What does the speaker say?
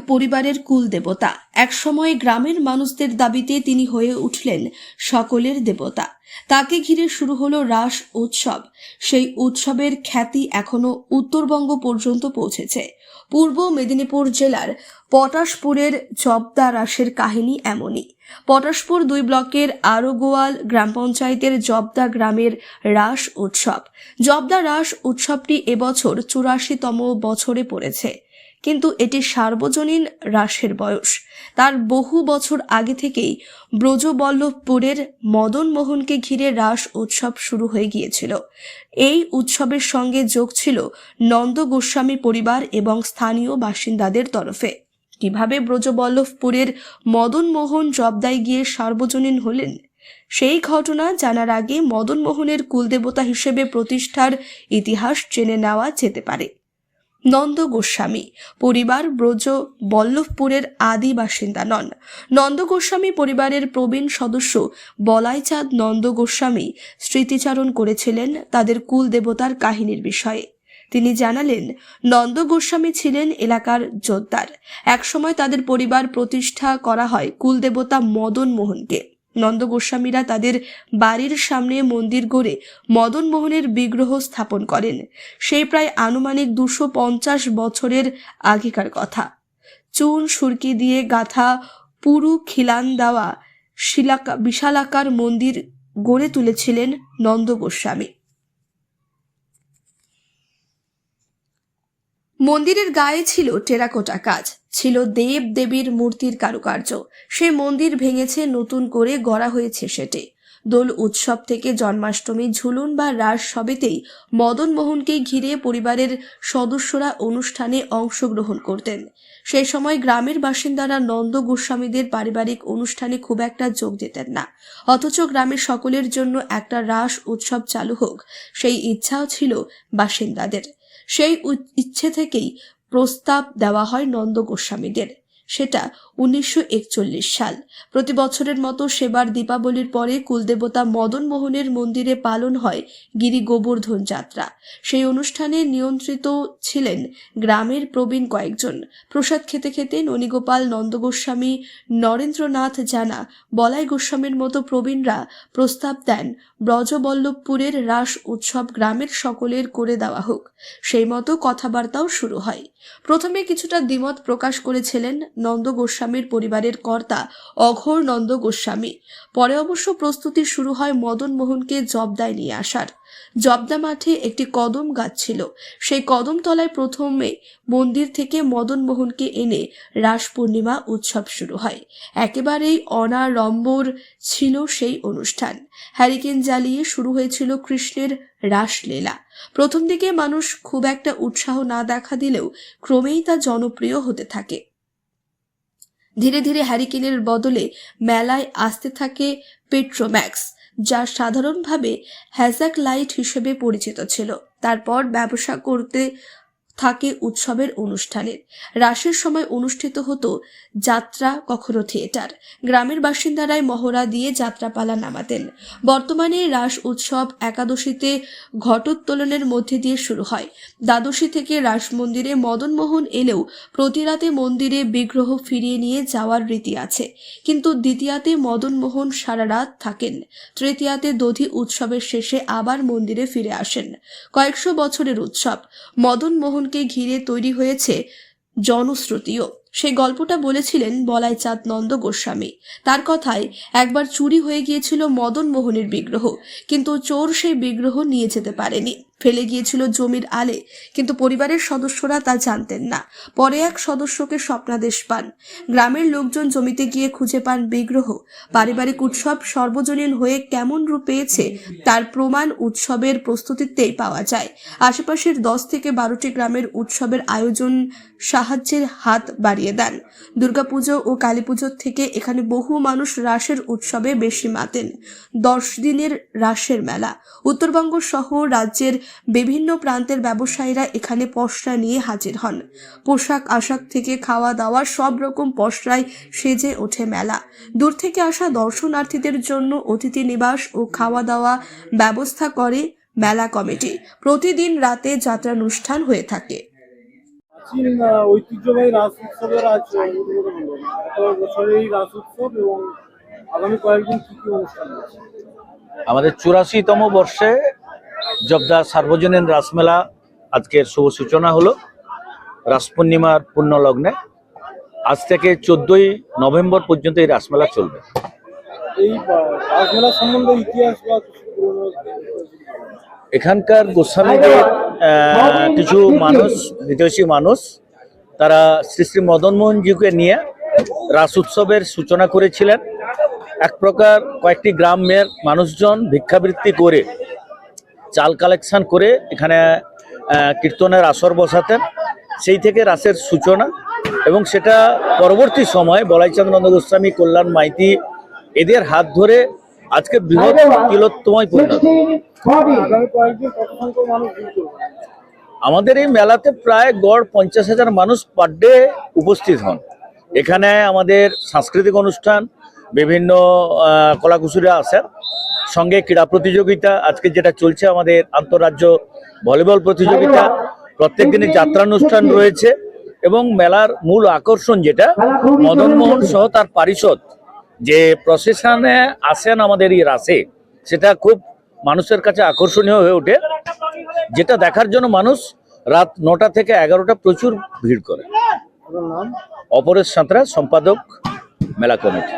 পরিবারের কুল দেবতা। এক একসময় গ্রামের মানুষদের দাবিতে তিনি হয়ে উঠলেন সকলের দেবতা। তাকে ঘিরে শুরু হলো রাস উৎসব। সেই উৎসবের খ্যাতি এখনও উত্তরবঙ্গ পর্যন্ত পৌঁছেছে। পূর্ব মেদিনীপুর জেলার পটাশপুরের জবদা রাসের কাহিনী এমনই। পটাশপুর দুই ব্লকের আরোগোয়াল গ্রাম পঞ্চায়েতের জবদা গ্রামের রাস উৎসব। জবদা রাস উৎসবটি এবছর চুরাশিতম বছরে পড়েছে। কিন্তু এটি সার্বজনীন রাসের বয়স। তার বহু বছর আগে থেকেই ব্রজবল্লভপুরের মদন মোহনকে ঘিরে রাস উৎসব শুরু হয়ে গিয়েছিল। এই উৎসবের সঙ্গে যোগ ছিল নন্দ গোস্বামী পরিবার এবং স্থানীয় বাসিন্দাদের তরফে। কীভাবে ব্রজবল্লভপুরের মদন মোহন জবদায় গিয়ে সার্বজনীন হলেন? সেই ঘটনা জানার আগে মদন মোহনের কুলদেবতা হিসেবে প্রতিষ্ঠার ইতিহাস জেনে নেওয়া যেতে পারে। নন্দ গোস্বামী। পরিবার ব্রজ বল্লভপুরের আদি বাসিন্দা নন। নন্দ গোস্বামী পরিবারের প্রবীণ সদস্য বলাইচাঁদ নন্দ গোস্বামী স্মৃতিচারণ করেছিলেন তাদের কুল দেবতার কাহিনীর বিষয়ে। তিনি জানালেন, নন্দ গোস্বামী ছিলেন এলাকার জোদ্দার একসময় তাদের পরিবার প্রতিষ্ঠা করা হয় কুলদেবতা মদন মোহনকে নন্দ গোস্বামীরা তাদের বাড়ির সামনে মন্দির গড়ে মদন মোহনের বিগ্রহ স্থাপন করেন। সেই প্রায় আনুমানিক দুশো পঞ্চাশ বছরের আগেকার কথা। চুন, সুরকি দিয়ে গাথা পুরু খিলান দেওয়া শিলাকা বিশালাকার মন্দির গড়ে তুলেছিলেন নন্দ গোস্বামী। মন্দিরের গায়ে ছিল টেরাকোটা কাজ, ছিল দেব দেবীর মূর্তির কারুকার্য। সে মন্দির ভেঙেছে নতুন করে গড়া হয়েছে সেটে। দোল উৎসব থেকে জন্মাষ্টমী, ঝুলুন বা রাস সবেতেই মদন মোহনকে ঘিরে পরিবারের সদস্যরা অনুষ্ঠানে অংশগ্রহণ করতেন। সেই সময় গ্রামের বাসিন্দারা নন্দ গোস্বামীদের পারিবারিক অনুষ্ঠানে খুব একটা যোগ দিতেন না। অথচ গ্রামের সকলের জন্য একটা রাস উৎসব চালু হোক, সেই ইচ্ছাও ছিল বাসিন্দাদের। সেই ইচ্ছে থেকেই প্রস্তাব দেওয়া হয় নন্দ গোস্বামীদের। সেটা উনিশশো একচল্লিশ সাল। প্রতি বছরের মতো সেবার দীপাবলির পরে কুলদেবতা মদন মোহনের মন্দিরে পালন হয় গিরি গোবর্ধন যাত্রা। সেই অনুষ্ঠানে নিয়ন্ত্রিত ছিলেন গ্রামের প্রবীণ কয়েকজন। প্রসাদ খেতে খেতে ননীগোপাল নন্দ গোস্বামী নরেন্দ্রনাথ জানা, বলাই গোস্বামীর মতো প্রবীণরা প্রস্তাব দেন, ব্রজবল্লভপুরের রাস উৎসব গ্রামের সকলের করে দেওয়া হোক। সেই মতো কথাবার্তাও শুরু হয়। প্রথমে কিছুটা দ্বিমত প্রকাশ করেছিলেন নন্দ গোস্বামীর পরিবারের কর্তা অঘোর নন্দ গোস্বামী। পরে অবশ্য প্রস্তুতি শুরু হয় মদন মোহনকে জবদায় নিয়ে আসার। জবদা মাঠে একটি কদম গাছ ছিল। সেই কদম তলায় প্রথমে মন্দির থেকে মদন মোহনকে এনে রাস পূর্ণিমা উৎসব শুরু হয়। একেবারেই অনারম্বর ছিল সেই অনুষ্ঠান। হ্যারিকেন জ্বালিয়ে শুরু হয়েছিল কৃষ্ণের রাসলীলা প্রথম দিকে মানুষ খুব একটা উৎসাহ না দেখা দিলেও ক্রমেই তা জনপ্রিয় হতে থাকে। ধীরে ধীরে হ্যারিকেনের বদলে মেলায় আসতে থাকে পেট্রোম্যাক্স যা সাধারণভাবে হ্যাজাক লাইট হিসেবে পরিচিত ছিল। তারপর ব্যবসা করতে থাকে উৎসবের অনুষ্ঠানের রাসের সময় অনুষ্ঠিত হতো যাত্রা, কখনো থিয়েটার। গ্রামের বাসিন্দারাই মহড়া দিয়ে যাত্রাপালা নামাতেন। বর্তমানে রাস উৎসব একাদশীতে ঘটোত্তোলনের মধ্যে দিয়ে শুরু হয়। দ্বাদশী থেকে রাস মন্দিরে মদনমোহন এলেও প্রতি রাতে মন্দিরে বিগ্রহ ফিরিয়ে নিয়ে যাওয়ার রীতি আছে। কিন্তু দ্বিতীয়াতে মদনমোহন সারা রাত থাকেন। তৃতীয়াতে দধি উৎসবের শেষে আবার মন্দিরে ফিরে আসেন। কয়েকশো বছরের উৎসব। মদন মোহনকে ঘিরে তৈরি হয়েছে জনশ্রুতিও। সেই গল্পটা বলেছিলেন বলাই চাঁদ নন্দ গোস্বামী। তার কথায় একবার চুরি হয়ে গিয়েছিল মদন মোহনের বিগ্রহ, কিন্তু চোর সেই বিগ্রহ নিয়ে যেতে পারেনি। ফেলে গিয়েছিল জমির আলে, কিন্তু পরিবারের সদস্যরা তা জানতেন না। পরে এক সদস্যকে স্বপ্নাদেশ পান। গ্রামের লোকজন জমিতে গিয়ে খুঁজে পান বিগ্রহ। পারিবারিক উৎসব সর্বজনীন হয়ে কেমন রূপ পেয়েছে, তার প্রমাণ উৎসবের প্রস্তুতিতেই পাওয়া যায়। আশেপাশের দশ থেকে বারোটি গ্রামের উৎসবের আয়োজন সাহায্যের হাত বাড়িয়ে দেন। দুর্গাপুজো ও কালীপুজোর থেকে এখানে বহু মানুষ রাসের উৎসবে বেশি মাতেন। দশ দিনের রাসের মেলা। উত্তরবঙ্গ সহ রাজ্যের বিভিন্ন প্রান্তের ব্যবসায়ীরা এখানে পসরা নিয়ে হাজির হন। পোশাক, আশাক থেকে খাওয়া দাওয়া সব রকম পসরায় সেজে ওঠে মেলা। দূর থেকে আসা দর্শনার্থীদের জন্য অতিথি নিবাস ও খাওয়া দাওয়া ব্যবস্থা করে মেলা কমিটি। প্রতিদিন রাতে যাত্রানুষ্ঠান হয়ে থাকে। প্রাচীন ঐতিহ্যবাহী রাস উৎসবের আজ উদ্বোধন হলো। গত বছরের এই রাস উৎসব এবং আগামী কয়েকদিন কি কি অনুষ্ঠান আছে আমাদের চুরাশিতম বর্ষে জবদা সার্বজনীন রাসমেলা আজকের শুভ সূচনা হলো রাস পূর্ণিমার পূর্ণ লগ্নে আজ থেকে চোদ্দই নভেম্বর পর্যন্ত এই রাসমেলা চলবে। এই রাসমেলা সম্বন্ধে ইতিহাস বা এখানকার গোস্বামীদের কিছু মানুষ, বিদেশি মানুষ, তারা শ্রী শ্রী মদনমোহনজিকে নিয়ে রাস উৎসবের সূচনা করেছিলেন। এক প্রকার কয়েকটি গ্রামের মানুষজন ভিক্ষাবৃত্তি করে চাল কালেকশন করে এখানে কীর্তনের আসর বসাতেন। সেই থেকে রাসের সূচনা এবং সেটা পরবর্তী সময়ে বলাইচন্দ্র গোস্বামী, কল্যাণ মাইতি, এদের হাত ধরে আজকে বৃহৎ তিলোত্তময় পরিণত। আমাদের এই মেলাতে প্রায় গড় পঞ্চাশ হাজার মানুষ পার ডে উপস্থিত হন। এখানে আমাদের সাংস্কৃতিক অনুষ্ঠান, বিভিন্ন কলাকুশলীরা আসেন। সঙ্গে ক্রীড়া প্রতিযোগিতা, আজকে যেটা চলছে আমাদের আন্তরাজ্য ভলিবল প্রতিযোগিতা, প্রত্যেক দিনই যাত্রানুষ্ঠান রয়েছে এবং মেলার মূল আকর্ষণ যেটা, মদনমোহন সহ তার পারিষদ। যে প্রসেশনে আসেন আমাদের এই রাসে সেটা খুব মানুষের কাছে আকর্ষণীয় হয়ে ওঠে। যেটা দেখার জন্য মানুষ রাত নটা থেকে এগারোটা প্রচুর ভিড় করে। অপরেশ সাঁতরা সম্পাদক মেলা কমিটি।